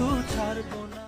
পিছু ছাড়বো না।